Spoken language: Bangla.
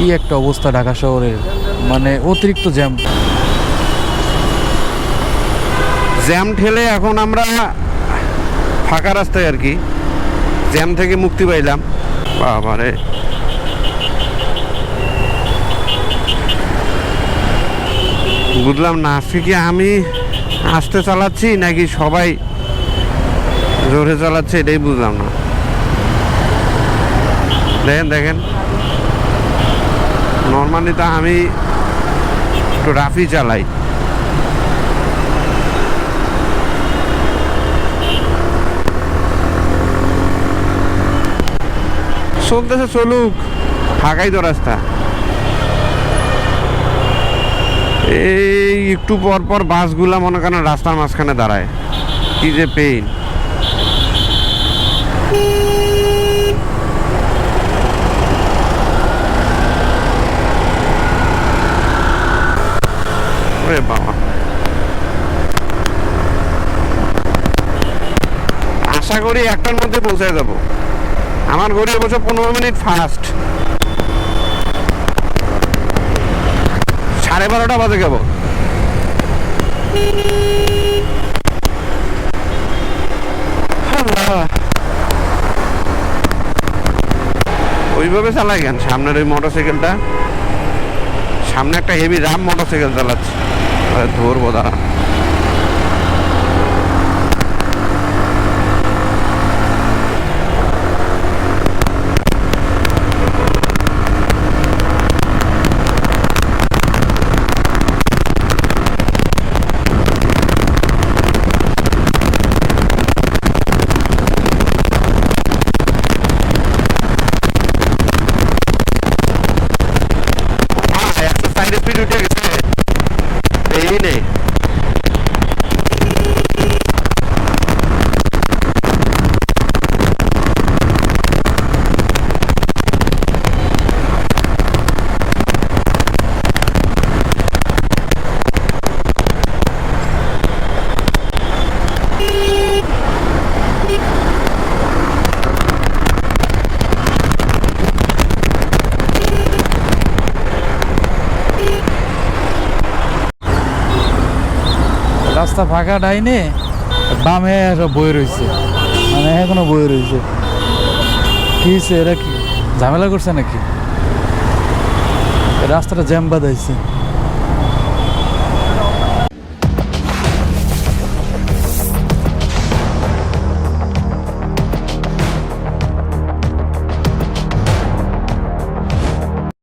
কি একটা অবস্থা ঢাকা শহরের? মানে অতিরিক্ত জ্যাম। জ্যাম ঠেলে এখন আমরা ফাঁকা রাস্তায় আর কি। জ্যাম থেকে মুক্তি পাইলাম। বাবারে। বুঝলাম না, আজকে কি আমি আসতে চালাচ্ছি নাকি সবাই জোরে চালাচ্ছে, এটাই বুঝলাম না। দেখেন দেখেন। নর্মালি তো আমি একটু রাফি চালাই। চলতেছে, চলুক। ফাঁকাই তো রাস্তা। এই একটু পর পর বাসগুলা মনে করেন রাস্তার মাঝখানে দাঁড়ায়। কি যে পেইন ওরে আশা করি একটার মধ্যে পৌঁছে যাব আমার গড়ি অবশ্য পনেরো মিনিট ফাস্ট সাড়ে বারোটা বাজে যাব ওইভাবে চালাই কেন? সামনের ওই মোটর সাইকেলটা সামনে একটা হেভি রাম মোটর সাইকেল চালাচ্ছে ধরবো দাঁড়া এই রাস্তা ফাঁকা ডাইনে বামে বই রয়েছে। মানে এখনও বই রয়েছে। কি এরা কি ঝামেলা করছে নাকি? রাস্তাটা জ্যাম বাঁধাইছে।